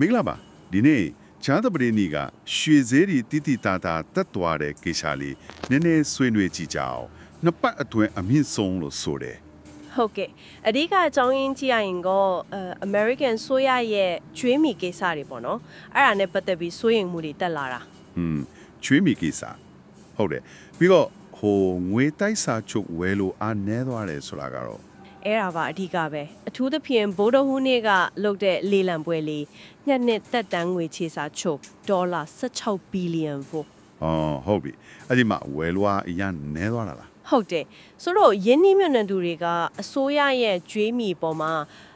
မင်္ဂလာပါဒီနေ့ချမ်းသာပရိနီကရွှေစည်းရီတိတိတာတာတက်သွားတဲ့ကိစ္စလေးနည်းနည်းဆွေးနွေးကြည့်ကြအောင်နှစ်ပတ်အတွင်းအမြင့်ဆုံးလို့ဆိုတယ်ဟုတ်ကဲ့အဓိကအကြောင်းရင်းကြည့်ရရင်ကောအဲ American ဆိုရရဲ့ကျွေးမီကိစ္စတွေပေါ့နော်အဲ့ဒါနဲ့ပတ်သက်ပြီးစိုးရိမ်မှုတွေတက်လာတာဟွန်းချွေးမီကိစ္စဟုတ်တယ်ပြီးတော့ဟိုငွေတိုက်စာချုပ်ဝယ်လို့အားနည်းသွားတယ်ဆိုတာကတော့ အဲ့ဒါပါအဓိကပဲအထူးသဖြင့်ဗိုလ်တော်ဟူးနေ့ကလုပ်တဲ့လေလံပွဲလေးညနှစ်သက်တမ်းငွေချေစာချုပ်ဒေါ်လာ16ဘီလီယံဖို့ အော်ဟုတ်ပြီအဲ့ဒီမှာဝယ်လို့အားအရင်နည်းသွားတာလား ဟုတ်တယ်ဆိုတော့ယင်းနှိမ့်မြတ်သူတွေကအစိုးရရဲ့ကျွေးမီပေါ်မှာ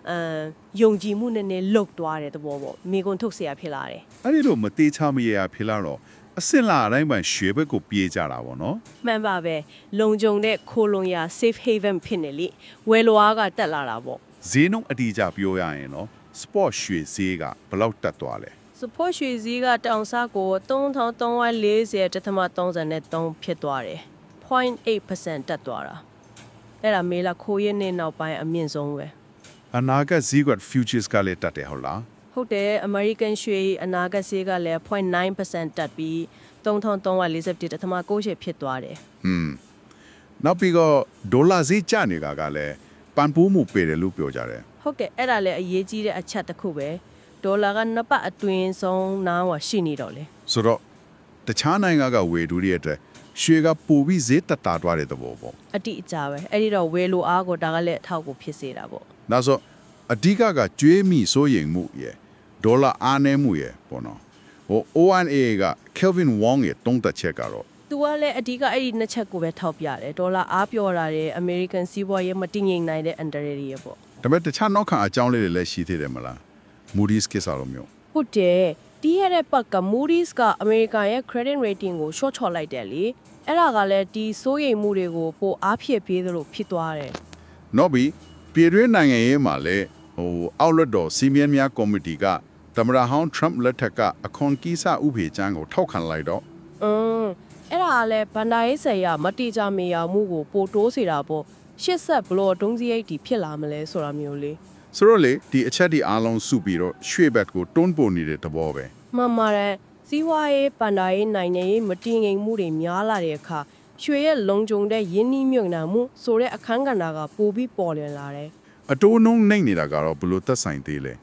အမ်ယုံကြည်မှုနည်းနည်းလုတ်သွားတဲ့သဘောပေါ့မိကွန်ထုတ်เสียဖြစ်လာတယ် အဲ့ဒီလိုမသေးချမရရဖြစ်လာတော့ အစင်လာအတိုင်းမှရွှေဘက်ကိုပြေးကြတာပေါ့နော်မှန်ပါပဲလုံခြုံတဲ့ခိုလုံရာ safe haven ဖြစ်နေလိဝယ်လိုအားကတက်လာတာပေါ့ဈေးနှုန်းအတိအကျပြောရရင်နော် sport ရွှေဈေးကဘယ်လောက်တက်သွားလဲ support ရွှေစည်းကတောင်စားကို3340တသမ33ဖြစ်သွားတယ်0.8%တက်သွားတာအဲ့ဒါမေလာခိုးရင်းနေနောက်ပိုင်းအမြင့်ဆုံးပဲအနာဂတ်ဈေးကွက် futures ကလည်းတက်တယ်ဟုတ်လား ဟုတ်တယ် American ရွှေအနာဂတ်ဈေးကလည်း0.9%တက်ပြီး3341တသမ68ဖြစ်သွားတယ်ဟွန်းနောက်ပြီးတော့ဒေါ်လာဈေးကျနေတာကလည်းပန်ပိုးမှုပေးတယ်လို့ပြောကြတယ်ဟုတ်ကဲ့အဲ့ဒါလည်းအရေးကြီးတဲ့အချက်တစ်ခုပဲဒေါ်လာကနှစ်ပတ်အတွင်းဆုံးနားဝရှိနေတော့လေဆိုတော့တခြားနိုင်ငံကဝယ်သူတွေအတွက်ရွှေကပိုပြီးဈေးတက်တာသွားတဲ့သဘောပေါ့အတိအကျပဲအဲ့ဒီတော့ဝယ်လိုအားကိုဒါကလည်းအထောက်ကိုဖြစ်စေတာပေါ့နောက်ဆိုအဓိကကကျွေးမိစိုးရိမ်မှုရဲ့ ဒေါ်လာအားနည်းမှုရဲ့ပေါ့နော်ဟို ONA က Kelvin Wong ရဲ့တုံးတက်ချက်ကတော့သူကလည်းအဓိကအဲ့ဒီနှစ်ချက်ကိုပဲထောက်ပြတယ်ဒေါ်လာအားပြောတာတယ် American စီးပွားရေးမတည်ငြိမ်နိုင်တဲ့အန်တရတွေရပေါ့ဒါပေမဲ့တခြားနောက်ခံအကြောင်းလေးတွေလည်းရှိသေးတယ်မလား Moody's ကိစ္စလိုမျိုးဟုတ်တယ်တီးရတဲ့ပတ်က Moody's က American ရဲ့ credit rating ကို short ချော်လိုက်တယ်လေအဲ့ဒါကလည်းဒီစိုးရိမ်မှုတွေကိုပိုအားဖြစ်ပေးသလိုဖြစ်သွားတယ်နော်ဘီပြည်တွင်းနိုင်ငံရေးမှာလည်းဟိုအောက်လွတ်တော်စီမီယံများကော်မတီက သမ္မတဟောင်း Trump လက်ထက်ကအခွန်ကိစ္စဥပဒေချမ်းကိုထောက်ခံလိုက်တော့อืมအဲ့ဒါကလည်းဗန်ဒါရေးဆယ်ရမတိကြမေရမှုကိုပိုတိုးစေတာပေါ့ရှစ်ဆက်ဘလို့ဒုံးစရိတ်တီဖြစ်လာမလဲဆိုတာမျိုးလေးဆိုတော့လေဒီအချက်ဒီအားလုံးစုပြီးတော့ရွှေဘက်ကိုတွန်းပို့နေတဲ့သဘောပဲမှန်ပါတယ်စီးပွားရေးဗန်ဒါရေးနိုင်ငံရေးမတည်ငြိမ်မှုတွေများလာတဲ့အခါရွှေရဲ့လုံခြုံတဲ့ယင်းနှီးမြှုပ်နှံမှုဆိုတဲ့အခန်းကဏ္ဍကပိုပြီးပေါ်လွင်လာတယ်အတိုးနှုံးနှိမ့်နေတာကတော့ဘယ်လို့သက်ဆိုင်သေးလဲ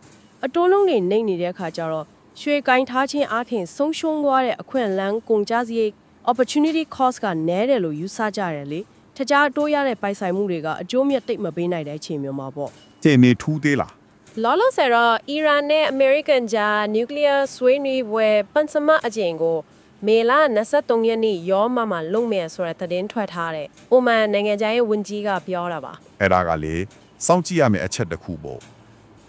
အတိုးလုံးတွေနှိမ့်နေတဲ့အခါကျတော့ရွှေကိုင်းထားခြင်းအပြင်ဆုံးရှုံးသွားတဲ့အခွင့်အလမ်းကုန်ကြစရိတ် opportunity cost ကနည်းတယ်လို့ယူဆကြတယ်လေထကြအတိုးရတဲ့ပိုင်ဆိုင်မှုတွေကအကျိုးမြတ်တိတ်မပေးနိုင်တဲ့အချိန်မျိုးမှာပေါ့ကျေနေထူးသေးလားလောလောဆယ်တော့အီရန်နဲ့အမေရိကန်ကြားနျူကလ িয়ার ဆွေးနွေးပွဲပန်စမအကြိမ်ကိုမေလ23ရက်နေ့ရောမမှာလုံမယ်ဆိုတဲ့သတင်းထွက်ထားတဲ့။အိုမန်နိုင်ငံခြားရေးဝန်ကြီးကပြောတာပါအဲ့ဒါကလေစောင့်ကြည့်ရမယ့်အချက်တစ်ခုပေါ့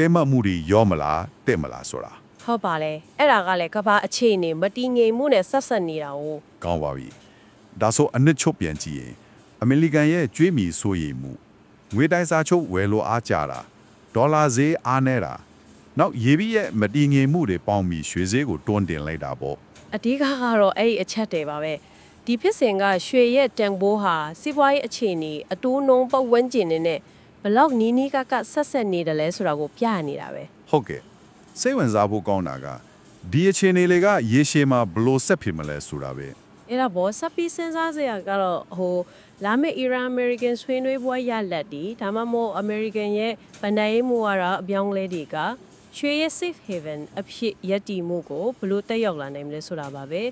တဲမှတ်မှုတွေရောမလားတဲ့မလားဆိုတာ။ဟုတ်ပါလေ။အဲ့ဒါကလည်းကမ္ဘာအခြေအနေမတည်ငြိမ်မှုနဲ့ဆက်ဆက်နေတာ哦ကောင်းပါပြီဒါဆိုအနှစ်ချုပ်ပြန်ကြည့်ရင်အမေရိကန်ရဲ့ကျွေးမီဆိုရည်မှုငွေတိုင်းစာချုပ်ဝယ်လိုအားကြတာဒေါ်လာဈေးအားနေတာနောက်ရေပြီးရဲ့မတည်ငြိမ်မှုတွေပေါင်းပြီးရွှေဈေးကိုတွန်းတင်လိုက်တာပေါ့။အဓိကကတော့အဲ့ဒီအချက်တွေပါပဲ။ဒီဖြစ်စဉ်ကရွှေရဲ့တန်ဖိုးဟာစီးပွားရေးအခြေအနေအတိုးနှုံးပတ်ဝန်းကျင်နဲ့ ဘလောက်နီးနီးကကဆက်ဆက်နေတယ်လဲဆိုတာကိုပြနေတာပဲ။ဟုတ်ကဲ့စိတ်ဝင်စားဖို့ကောင်းတာကဒီအခြေအနေတွေကရေရှည်မှာဘလို့ဆက်ဖြစ်မလဲဆိုတာပဲအဲ့ဒါဘောစပ်ပြီးစဉ်းစားစရာကတော့ဟိုလာမယ့် Iran American ဆွေးနွေးပွဲရလက်တီဒါမှမဟုတ် American ရဲ့ဗန်ဒိုင်းမှုကတော့အပြောင်းလဲတွေကရွှေရဲ့ safe haven အဖြစ်ယက်တီမှုကိုဘလို့တက်ရောက်လာနိုင်မလဲဆိုတာပါပဲ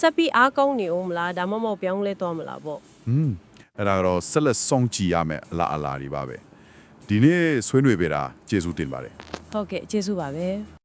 စပ်ပြီးအားကောင်းနေအောင်မလားဒါမှမဟုတ်ပြောင်းလဲသွားမလားပေါ့อืมအဲ့ဒါကတော့ဆက်လက်စောင့်ကြည့်ရမယ်အလားအလာတွေပါပဲ ဒီနေ့ဆွေးနွေးပေးတာကျေးဇူးတင်ပါတယ် ဟုတ်ကဲ့ကျေးဇူးပါပဲ